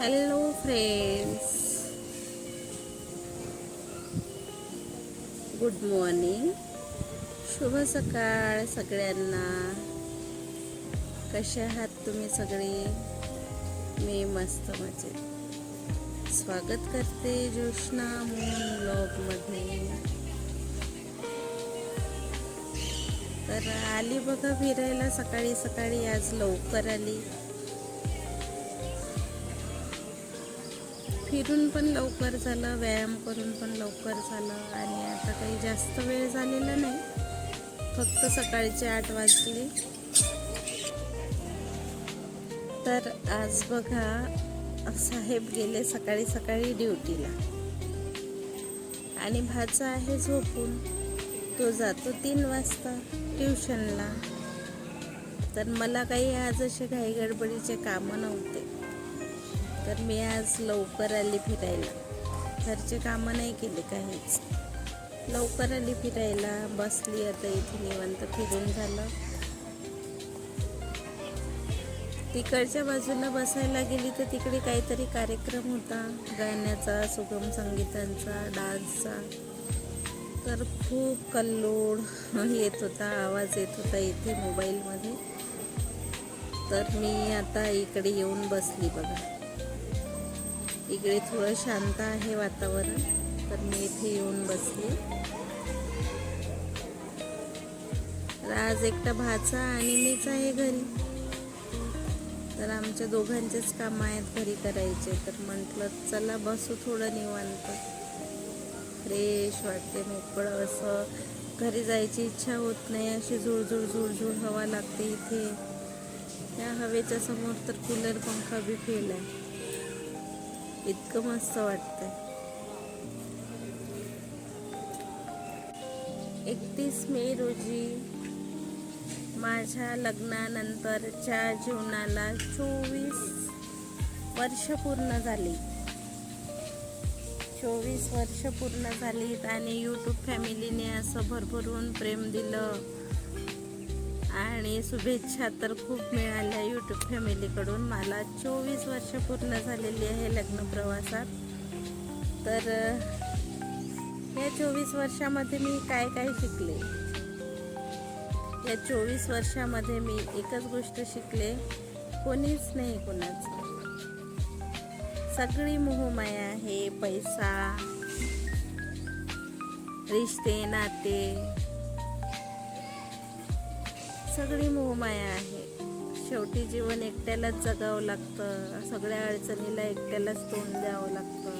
Hello friends good morning शुभ सकाळ सगळ्यांना. कसे आहात तुम्ही सगळे? मी मस्त मजेत. स्वागत करते ज्योष्णा मून ब्लॉगमध्ये तर आली बघा फिरायला सकाळी सकाळी. आज लवकर आली. फिरून पण लवकर झालं व्यायाम करून पण लवकर झालं आणि आता काही जास्त वेळ झालेला नाही. फक्त सकाळचे आठ वाजले. तर आज बघा साहेब गेले सकाळी सकाळी ड्युटीला. आणि भाचा आहे झोपून. तो जातो तीन वाजता ट्युशनला. तर मला काही आज असे घाई गडबडीचे कामं नव्हते. तर मी आज लवकर आली फिरायला. घरचे कामं नाही केले काहीच. लवकर आली फिरायला बसली आता इथे निवांत फिरून झालं. तिकडच्या बाजूला बसायला गेली तर तिकडे काहीतरी कार्यक्रम होता. गाण्याचा सुगम संगीतांचा डान्सचा. तर खूप कल्लोळ येत होता आवाज येत होता इथे मोबाईलमध्ये. तर मी आता इकडे येऊन बसली बघा. इकडे थोडं शांत आहे वातावरण तर मी इथे येऊन बसली. तर आज एकटा भाचा आणि मीच आहे घरी. तर आमच्या दोघांचेच काम आहेत घरी करायचे तर म्हटलं चला बसू थोडं निवांत. फ्रेश वाटते मोकळं असं. घरी जायची इच्छा होत नाही अशी झुळझुळ झुळझुळ हवा लागते इथे. त्या हवेच्या समोर तर कूलर पंखा बी फेल आहे. इतकं मस्त वाटतंय. एकतीस मे रोजी माझ्या लग्नानंतरच्या जीवनाला चोवीस वर्ष पूर्ण झाली. चोवीस वर्ष पूर्ण झालीत आणि यूट्यूब फॅमिलीने असं भरभरून प्रेम दिलं. आणि शुभेच्छा तर खूप मिळाल्या यूट्यूब फॅमिलीकडून मला चोवीस वर्ष पूर्ण झालेली आहे लग्न प्रवासात. तर या चोवीस वर्षामध्ये मी काय काय शिकले? या चोवीस वर्षामध्ये मी एकच गोष्ट शिकले कोणीच नाही कोणाचं. सगळी मोहमाया आहे पैसा रिश्ते नाते. सगळी मोहमाया आहे. शेवटी जीवन एकट्यालाच जगावं लागतं. सगळ्या अडचणीला एकट्यालाच तोंड द्यावं लागतं.